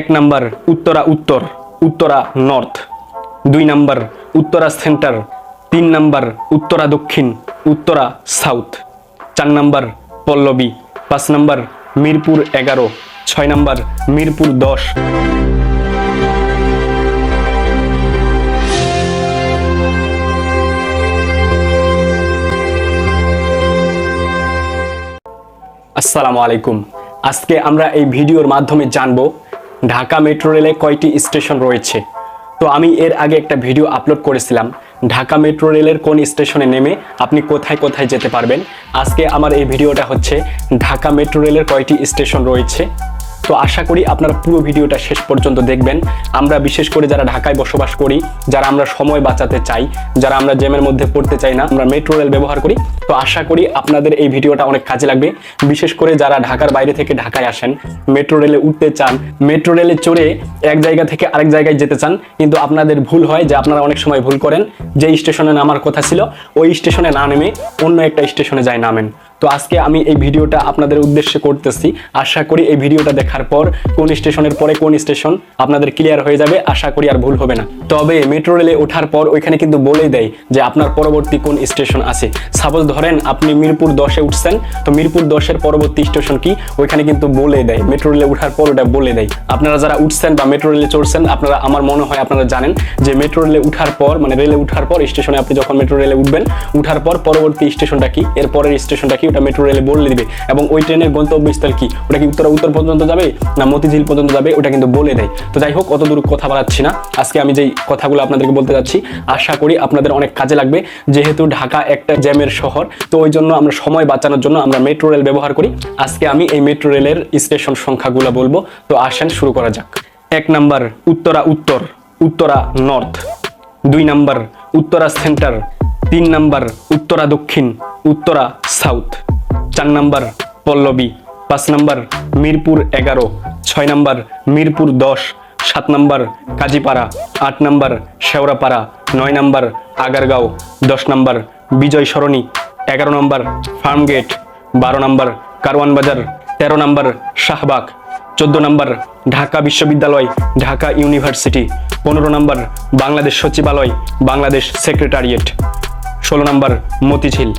এক নাম্বার উত্তরা উত্তর, উত্তরা নর্থ। দুই নাম্বার উত্তরা সেন্টার, তিন নাম্বার উত্তরা দক্ষিণ, উত্তরা সাউথ। চার নাম্বার পল্লবী, পাঁচ নাম্বার মিরপুর এগারো, ছয় নাম্বার মিরপুর দশ। আসসালামু আলাইকুম। আজকে আমরা এই ভিডিওর মাধ্যমে জানব ঢাকা মেট্রো রেলে কয়টি স্টেশন রয়েছে? তো আমি এর আগে একটা ভিডিও আপলোড করেছিলাম। ঢাকা মেট্রো রেলের কোন স্টেশনে নেমে আপনি কোথায় কোথায় যেতে পারবেন? আজকে আমার এই ভিডিওটা হচ্ছে, ঢাকা মেট্রো রেলের কয়টি স্টেশন রয়েছে? তো আশা করি আপনারা পুরো ভিডিওটা শেষ পর্যন্ত দেখবেন। আমরা বিশেষ করে যারা ঢাকায় বসবাস করি, যারা আমরা সময় বাঁচাতে চাই, যারা আমরা জ্যামের মধ্যে পড়তে চাই না, আমরা মেট্রো রেল ব্যবহার করি। তো আশা করি আপনাদের এই ভিডিওটা অনেক কাজে লাগবে। বিশেষ করে যারা ঢাকার বাইরে থেকে ঢাকায় আসেন মেট্রো রেলে উঠতে চান মেট্রো রেলে চড়ে এক জায়গা থেকে আরেক জায়গায় যেতে চান, কিন্তু আপনাদের ভুল হয় যে আপনারা অনেক সময় ভুল করেন। যে স্টেশনে নামার কথা ছিল, ওই স্টেশনে না নেমে অন্য একটা স্টেশনে যায় নামেন। তো আজকে আমি এই ভিডিওটা আপনাদের উদ্দেশ্যে করতেছি। আশা করি এই ভিডিওটা দেখার পর কোন স্টেশনের পরে কোন স্টেশন আপনাদের ক্লিয়ার হয়ে যাবে, আশা করি আর ভুল হবে না। তবে মেট্রো রেলে ওঠার পর ওইখানে কিন্তু বলেই দেয় যে আপনার পরবর্তী কোন স্টেশন আছে। সাপোজ ধরেন আপনি মিরপুর দশে উঠছেন, তো মিরপুর দশের পরবর্তী স্টেশন কি? ওইখানে কিন্তু বলে দেয়, মেট্রো রেলে ওঠার পর ওটা বলে দেয়। আপনারা যারা উঠছেন বা মেট্রো রেলে চড়ছেন, আপনারা আমার মনে হয় আপনারা জানেন যে মেট্রো রেলে উঠার পর মানে রেলে উঠার পর স্টেশনে আপনি যখন মেট্রো রেলে উঠবেন, উঠার পর পরবর্তী স্টেশনটা কি? এর পরের স্টেশনটা কি? ওটা মেট্রো রেলে বলে দিবে। এবং ওই ট্রেনের গন্তব্যস্থল কি? ওটা কি উত্তর উত্তর পর্যন্ত যাবে না মতিঝিল পর্যন্ত যাবে? ওটা কিন্তু বলে দেয়। তো যাই হোক অত দূর কথা বাড়াচ্ছি না। আজকে আমি যেই কথাগুলো আপনাদেরকে বলতে যাচ্ছি, আশা করি আপনাদের অনেক কাজে লাগবে। যেহেতু ঢাকা একটা জ্যামের শহর, তো ওই জন্য আমরা সময় বাঁচানোর জন্য আমরা মেট্রো রেল ব্যবহার করি। আজকে আমি এই মেট্রো রেলের স্টেশন সংখ্যাগুলো বলব। তো আসেন, শুরু করা যাক। এক নাম্বার, উত্তরা উত্তর, উত্তরা নর্থ দুই নাম্বার, উত্তরা সেন্টার তিন নাম্বার উত্তরা দক্ষিণ, উত্তরা সাউথ। চার নাম্বার পল্লবী, পাঁচ নাম্বার মিরপুর এগারো, ছয় নাম্বার মিরপুর দশ, সাত নাম্বার কাজীপাড়া, আট নাম্বার শেওড়াপাড়া, নয় নাম্বার আগারগাঁও, দশ নাম্বার বিজয় সরণি এগারো নাম্বার ফার্মগেট, বারো নাম্বার কারওয়ান বাজার তেরো নাম্বার শাহবাগ, চোদ্দ নাম্বার ঢাকা বিশ্ববিদ্যালয়, ঢাকা ইউনিভার্সিটি, পনেরো নাম্বার বাংলাদেশ সচিবালয়, বাংলাদেশ সেক্রেটারিয়েট। ষোলো নম্বর মতিঝিল।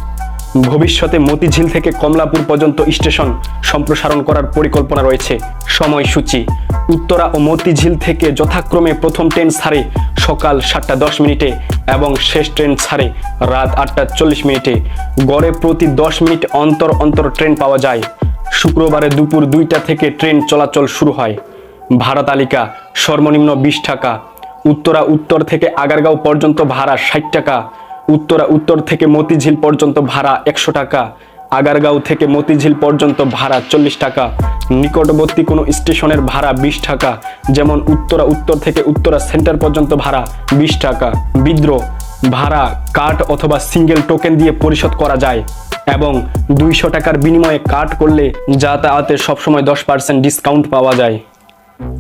ভবিষ্যতে মতিঝিল থেকে কমলাপুর পর্যন্ত স্টেশন সম্প্রসারণ করার পরিকল্পনা রয়েছে। সময়সূচি। উত্তরা ও মতিঝিল থেকে যথাক্রমে প্রথম ট্রেন ছাড়ে সকাল সাতটা দশ মিনিটে এবং শেষ ট্রেন ছাড়ে রাত আটটা চল্লিশ মিনিটে। গড়ে প্রতি দশ মিনিট অন্তর অন্তর ট্রেন পাওয়া যায়। শুক্রবারে দুপুর দুইটা থেকে ট্রেন চলাচল শুরু হয়। ভাড়া তালিকা সর্বনিম্ন বিশ টাকা। উত্তরা উত্তর থেকে আগারগাঁও পর্যন্ত ভাড়া ষাট টাকা। উত্তরা, উত্তর থেকে মতিঝিল পর্যন্ত ভাড়া একশো টাকা, আগারগাঁও থেকে মতিঝিল পর্যন্ত ভাড়া চল্লিশ টাকা, নিকটবর্তী কোনো স্টেশনের ভাড়া বিশ টাকা, যেমন উত্তরা, উত্তর থেকে উত্তরা সেন্টার পর্যন্ত ভাড়া বিশ টাকা। বিদ্রোহ, ভাড়া কার্ড অথবা সিঙ্গেল টোকেন দিয়ে পরিশোধ করা যায় এবং দুইশো টাকার বিনিময়ে কার্ড করলে যাতায়াতে সবসময় দশ পার্সেন্ট ডিসকাউন্ট পাওয়া যায়।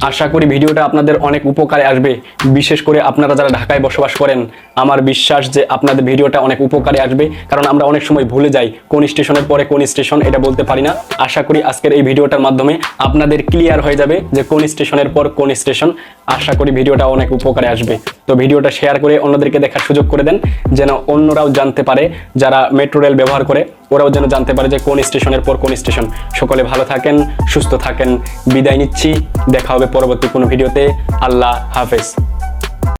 আশা করি ভিডিওটা আপনাদের অনেক উপকারে আসবে। বিশেষ করে আপনারা যারা ঢাকায় বসবাস করেন, আমার বিশ্বাস যে আপনাদের ভিডিওটা অনেক উপকারে আসবে, কারণ আমরা অনেক সময় ভুলে যাই কোন স্টেশনের পরে কোন স্টেশন, এটা বলতে পারি না। আশা করি আজকের এই ভিডিওটার মাধ্যমে আপনাদের ক্লিয়ার হয়ে যাবে যে কোন স্টেশনের পর কোন স্টেশন। আশা করি ভিডিওটা অনেক উপকারে আসবে। তো ভিডিওটা শেয়ার করে অন্যদেরকে দেখার সুযোগ করে দেন, যেন অন্যরাও জানতে পারে, যারা মেট্রো রেল ব্যবহার করে, ওরাও যেন জানতে পারে যে কোন স্টেশনের পর কোন স্টেশন সকলে ভালো থাকেন, সুস্থ থাকেন, বিদায় নিচ্ছি, দেখা হবে পরবর্তী কোনো ভিডিওতে। আল্লাহ হাফেজ।